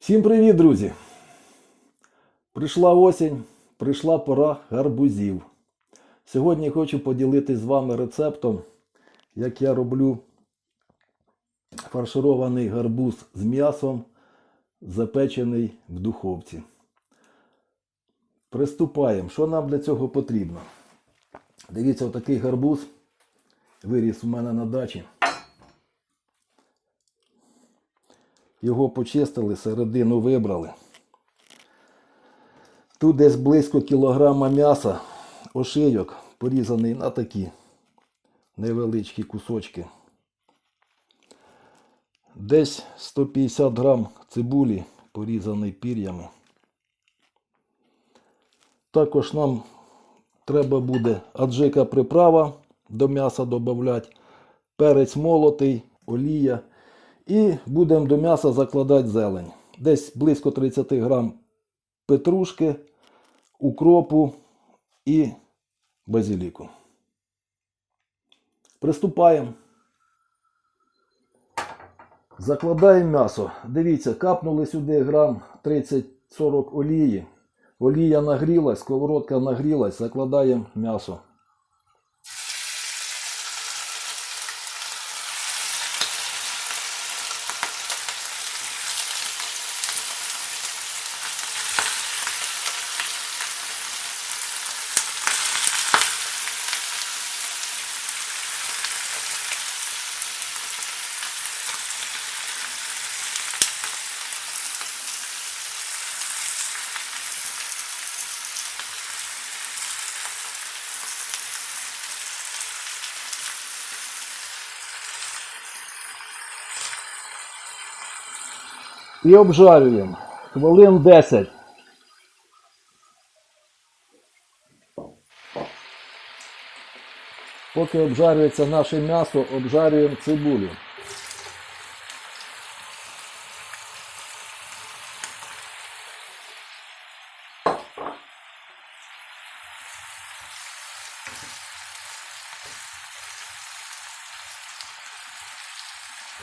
Всім привіт, друзі! Прийшла осінь, прийшла пора гарбузів. Сьогодні хочу поділитися з вами рецептом, як я роблю фарширований гарбуз з м'ясом, запечений в духовці. Приступаємо. Що нам для цього потрібно? Дивіться, отакий гарбуз виріс у мене на дачі. Його почистили, середину вибрали. Тут десь близько кілограма м'яса, ошийок порізаний на такі невеличкі кусочки. Десь 150 грам цибулі, порізаний пір'ями. Також нам треба буде аджика приправа до м'яса додати, перець молотий, олія. І будемо до м'яса закладати зелень. Десь близько 30 грам петрушки, укропу і базиліку. Приступаємо. Закладаємо м'ясо. Дивіться, капнули сюди грам 30-40 олії. Олія нагрілась, сковородка нагрілась, закладаємо м'ясо. І обжарюємо хвилин 10. Поки обжарюється наше м'ясо, обжарюємо цибулю.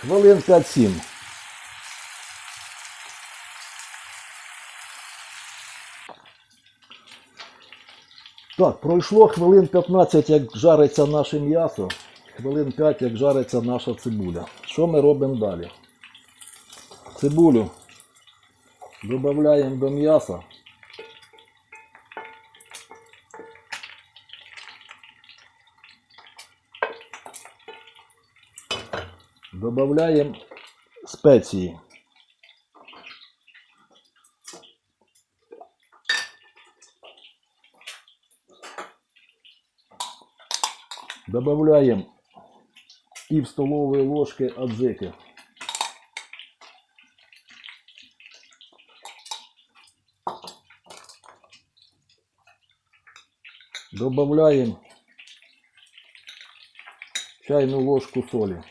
Хвилин 5-7. Так, пройшло хвилин 15, як жариться наше м'ясо, хвилин 5, як жариться наша цибуля. Що ми робимо далі? Цибулю додаємо до м'яса. Додаємо спеції. Добавляем пів столової ложки аджики. Добавляем чайную ложку соли.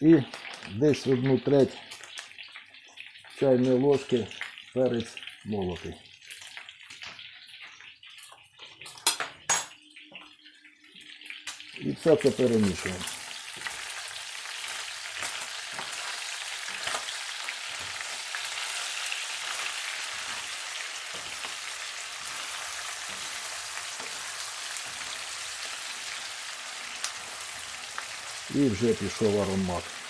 І десь одну треть чайної ложки перець молотий. І все це перемішуємо. І вже пішов аромат.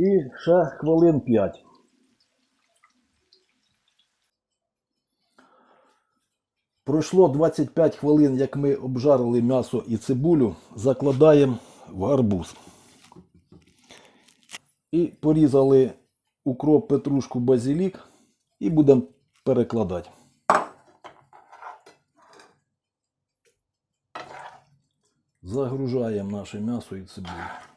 І ще хвилин 5. Пройшло 25 хвилин, як ми обжарили м'ясо і цибулю, закладаємо в гарбуз. І порізали укроп, петрушку, базилік і будемо перекладати. Загружаємо наше м'ясо і цибулю.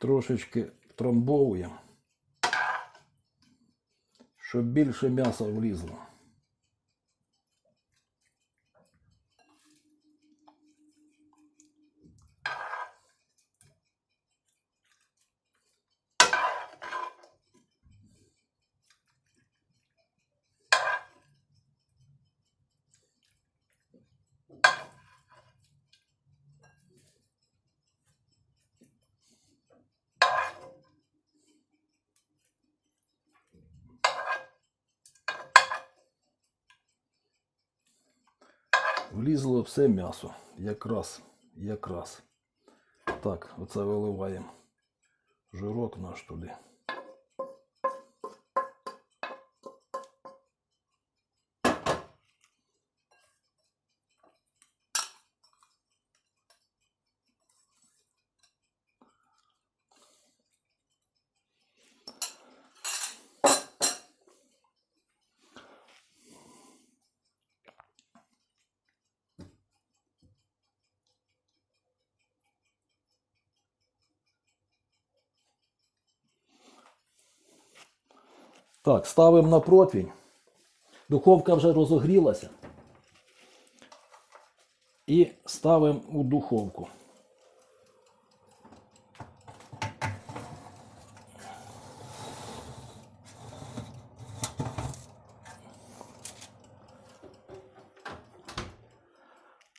Трошечки трамбовуємо, щоб більше м'яса влізло. Влізло все м'ясо. Якраз, якраз. Так, оце виливаємо жирок наш туди. Так, ставимо на противень. Духовка вже розогрілася. І ставимо у духовку.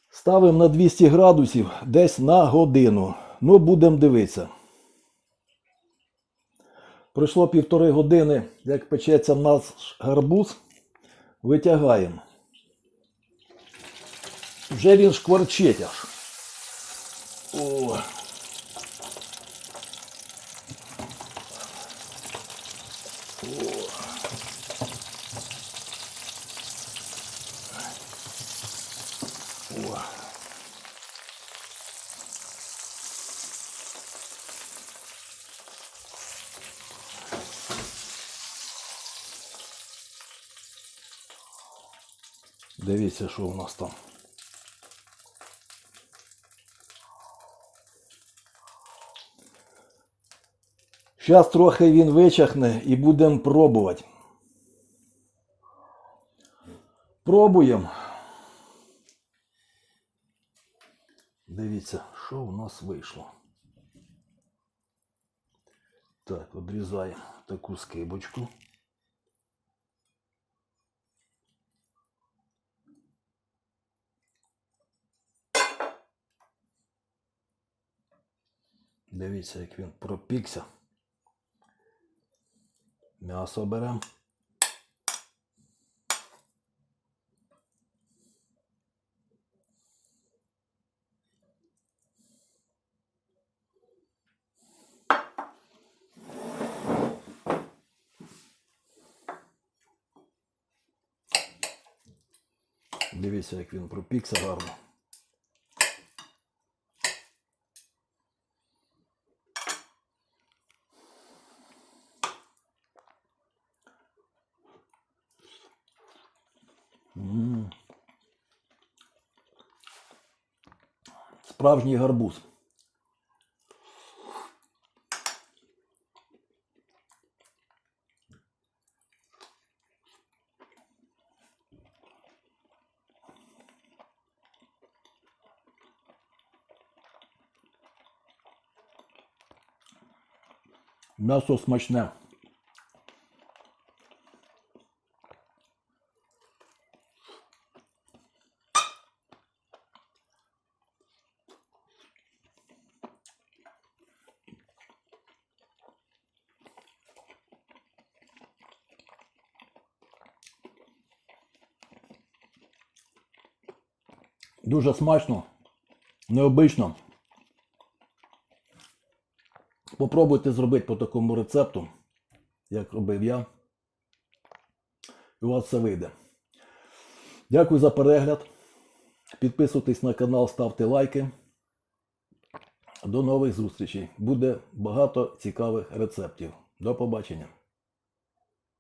Ставимо на 200 градусів десь на годину. Ну, будемо дивитися. Пройшло півтори години, як печеться наш гарбуз, витягаємо. Вже він шкварчить аж. Дивіться, що у нас там. Зараз трохи він вичахне і будемо пробувати. Пробуємо. Дивіться, що у нас вийшло. Так, відрізаємо таку скибочку. Дивіться, як він пропікся. М'ясо беремо. Дивіться, як він пропікся гарно. Справжній гарбуз. М'ясо смачне. Дуже смачно, необично. Попробуйте зробити по такому рецепту, як робив я. І у вас все вийде. Дякую за перегляд. Підписуйтесь на канал, ставте лайки. До нових зустрічей. Буде багато цікавих рецептів. До побачення.